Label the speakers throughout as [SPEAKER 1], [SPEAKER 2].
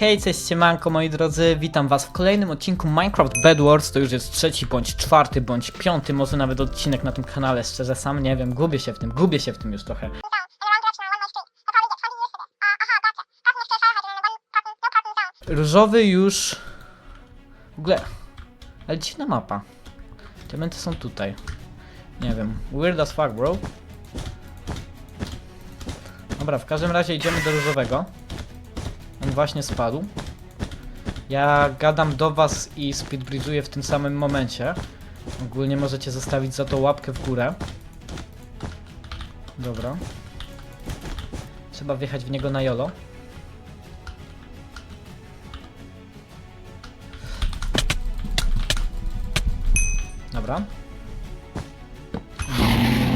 [SPEAKER 1] Hej, cześć, siemanko moi drodzy, witam was w kolejnym odcinku Minecraft Bed Wars, to już jest trzeci, bądź czwarty, bądź piąty, może nawet odcinek na tym kanale, szczerze sam nie wiem, gubię się w tym, gubię się w tym już trochę. Różowy już... W ogóle... Ale dziwna mapa. Diamenty są tutaj. Nie wiem, weird as fuck, bro. Dobra, w każdym razie idziemy do różowego. On właśnie spadł. Ja gadam do was i speedbridge'uję w tym samym momencie. Ogólnie możecie zostawić za to łapkę w górę. Dobra. Trzeba wjechać w niego na jolo. Dobra.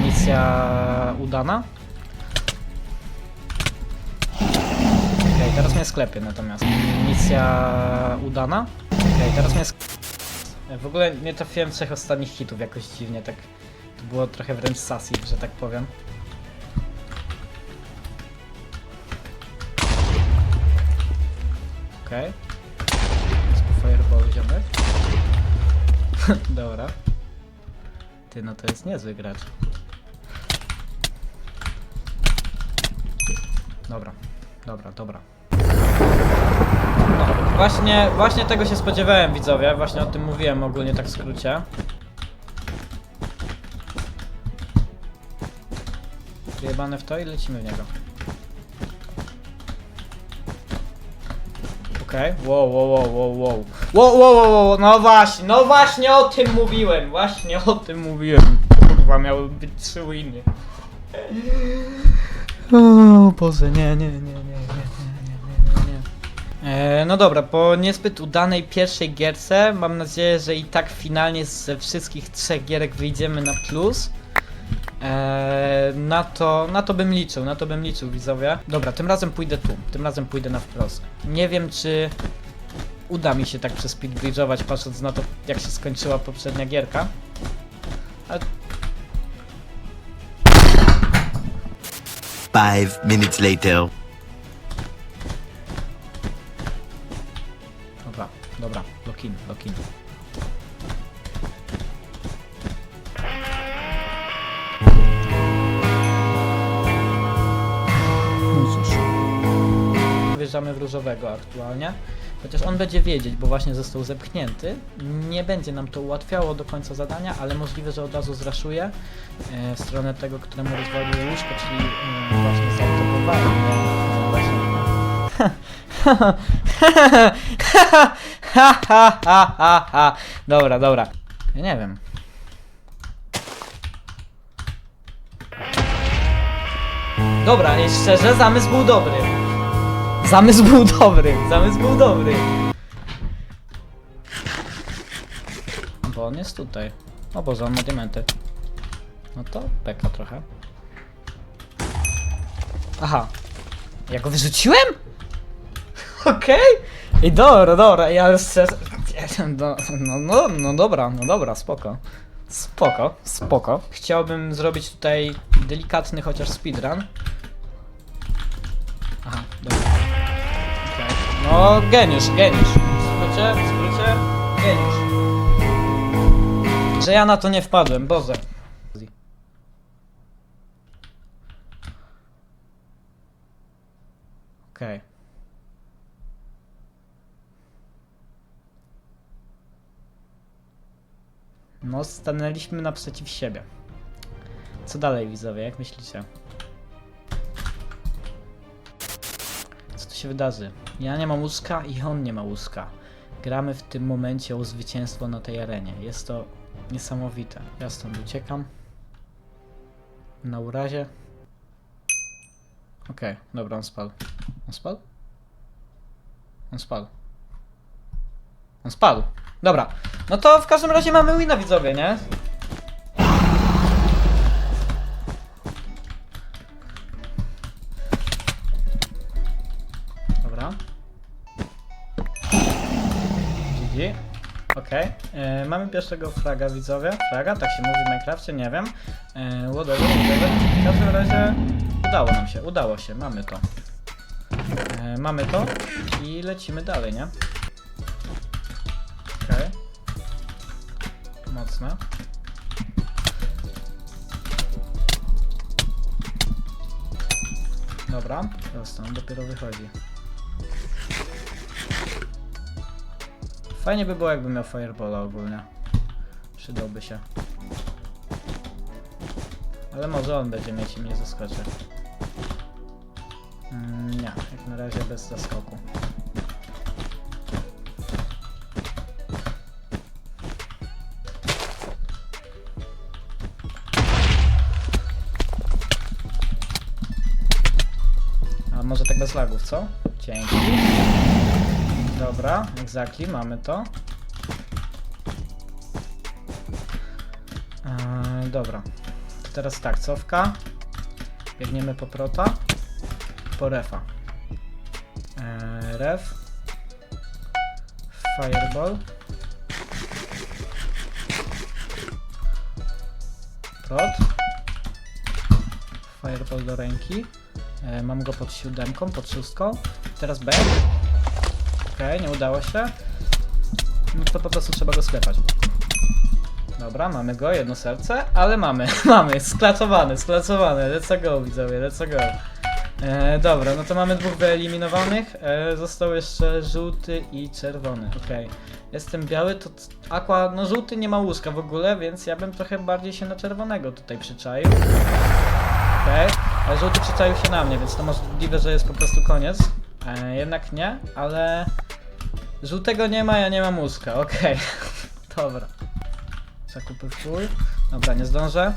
[SPEAKER 1] Misja udana. Teraz mnie sklepie natomiast. Misja udana. Okej, teraz mnie sk- W ogóle nie trafiłem trzech ostatnich hitów jakoś dziwnie, tak. To było trochę wręcz sassy, że tak powiem. Okej. Okay. Fireball ziomek. Dobra. Ty, no to jest niezły gracz. Dobra, dobra, dobra. No, właśnie, właśnie tego się spodziewałem widzowie, właśnie o tym mówiłem ogólnie tak w skrócie. Jebane w to i lecimy w niego. Okej, okay. wow, wow, wow, wow, wow. Wow, wow, wow, wow, no właśnie, no właśnie o tym mówiłem, właśnie o tym mówiłem. Kurwa, miały być trzy winy. O Boże, nie, nie, nie, nie, nie no dobra, po niezbyt udanej pierwszej gierce mam nadzieję, że i tak finalnie ze wszystkich trzech gierek wyjdziemy na plus. E, na, to, na to bym liczył, na to bym liczył widzowie. Dobra, tym razem pójdę tu, tym razem pójdę na wprost. Nie wiem czy uda mi się tak przespeedbridge'ować patrząc na to jak się skończyła poprzednia gierka. Ale
[SPEAKER 2] Five minutes later.
[SPEAKER 1] Dobra, lock in, lock in. No cóż. Wjeżdżamy w różowego aktualnie. Chociaż on będzie wiedzieć, bo właśnie został zepchnięty. Nie będzie nam to ułatwiało do końca zadania, ale możliwe, że od razu zraszuje e, w stronę tego, któremu rozwalił łóżko, czyli mm, właśnie zaatakowałem. Dobra, dobra. Ja nie wiem. Dobra, i szczerze, zamysł był dobry. Zamysł był dobry, zamysł był dobry. Bo on jest tutaj. O Boże, on ma diamenty. No to beka trochę. Aha. Ja go wyrzuciłem? Okej. I dobra, dobra, ja już szczerze... No, no, no, no dobra, no dobra, spoko. Spoko, spoko. Chciałbym zrobić tutaj delikatny chociaż speedrun. Aha, dobra. Okej. No, geniusz, geniusz. W skrócie, geniusz. Że ja na to nie wpadłem, Boże. Okej. No, stanęliśmy naprzeciw siebie. Co dalej, widzowie, jak myślicie? Co tu się wydarzy? Ja nie mam łuska i on nie ma łuska. Gramy w tym momencie o zwycięstwo na tej arenie. Jest to niesamowite. Ja stąd uciekam. Na urazie. Okej, dobra, on spadł. On spadł? On spadł. On spadł. Dobra. No to w każdym razie mamy wina widzowie, nie? Dobra. GG. Okej. E, Mamy pierwszego fraga widzowie. Fraga, tak się mówi w Minecrafcie, nie wiem. E, whatever. W każdym razie udało nam się, udało się, mamy to. E, mamy to i lecimy dalej, nie? Okej. Mocne. Dobra, prosto, on dopiero wychodzi. Fajnie by było, jakby miał Firebola ogólnie. Przydałby się. Ale może on będzie mieć i mnie zaskoczy. Mm, nie, jak na razie bez zaskoku. Może tak bez lagów, co? Dzięki. Dobra, exactly, mamy to. Eee, dobra. To teraz tak, cofka. Biegniemy po prota. Po refa. Eee, ref. Fireball. Prot. Fireball do ręki. E, mam go pod siódemką, pod szóstką. Teraz B. Okej, nie udało się. No to po prostu trzeba go sklepać. Dobra, mamy go, jedno serce, ale mamy, mamy, sklacowany, sklacowany, let's go widzowie, let's go. E, dobra, no to mamy dwóch wyeliminowanych, e, został jeszcze żółty i czerwony, okej. Jestem biały, to aqua, no żółty nie ma łóżka w ogóle, więc ja bym trochę bardziej się na czerwonego tutaj przyczaił. Okej, ale żółty przyczaił się na mnie, więc to możliwe, że jest po prostu koniec. E, jednak nie, ale żółtego nie ma, ja nie mam łóżka, okej. Dobra. Zakupy w full. Dobra, nie zdążę.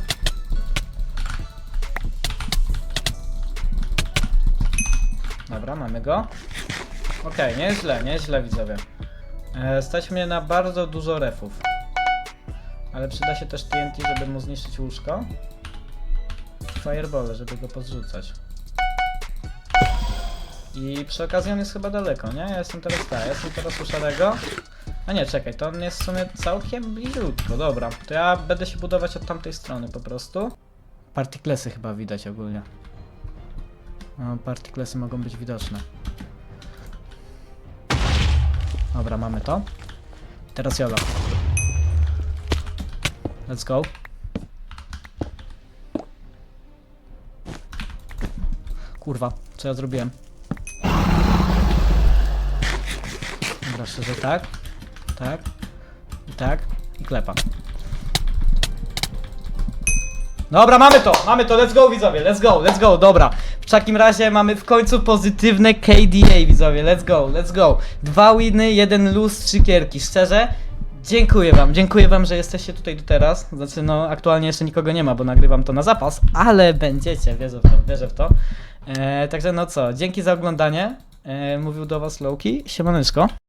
[SPEAKER 1] Dobra, mamy go. Okej, nieźle, nieźle widzowie. E, stać mnie na bardzo dużo refów. Ale przyda się też TNT, żeby mu zniszczyć łóżko. Fireball, żeby go podrzucać. I przy okazji on jest chyba daleko, nie? Ja jestem teraz tak, ja jestem teraz u szarego. A nie, czekaj, to on jest w sumie całkiem bliziutko, dobra. To ja będę się budować od tamtej strony po prostu. Partiklesy chyba widać ogólnie. No, partiklesy mogą być widoczne. Dobra, mamy to. Teraz Jola. Let's go. Kurwa, co ja zrobiłem? Dobra, szczerze tak. Tak. I tak. I klepa. Dobra, mamy to! Mamy to, let's go widzowie, let's go, let's go, dobra. W takim razie mamy w końcu pozytywne KDA widzowie, let's go, let's go. Dwa winy, jeden luz, trzy kierki, szczerze. Dziękuję wam, dziękuję wam, że jesteście tutaj do teraz. Znaczy, no, aktualnie jeszcze nikogo nie ma, bo nagrywam to na zapas, ale będziecie, wierzę w to, wierzę w to. E, także no co, dzięki za oglądanie. E, mówił do was Lowki, siemaneczko.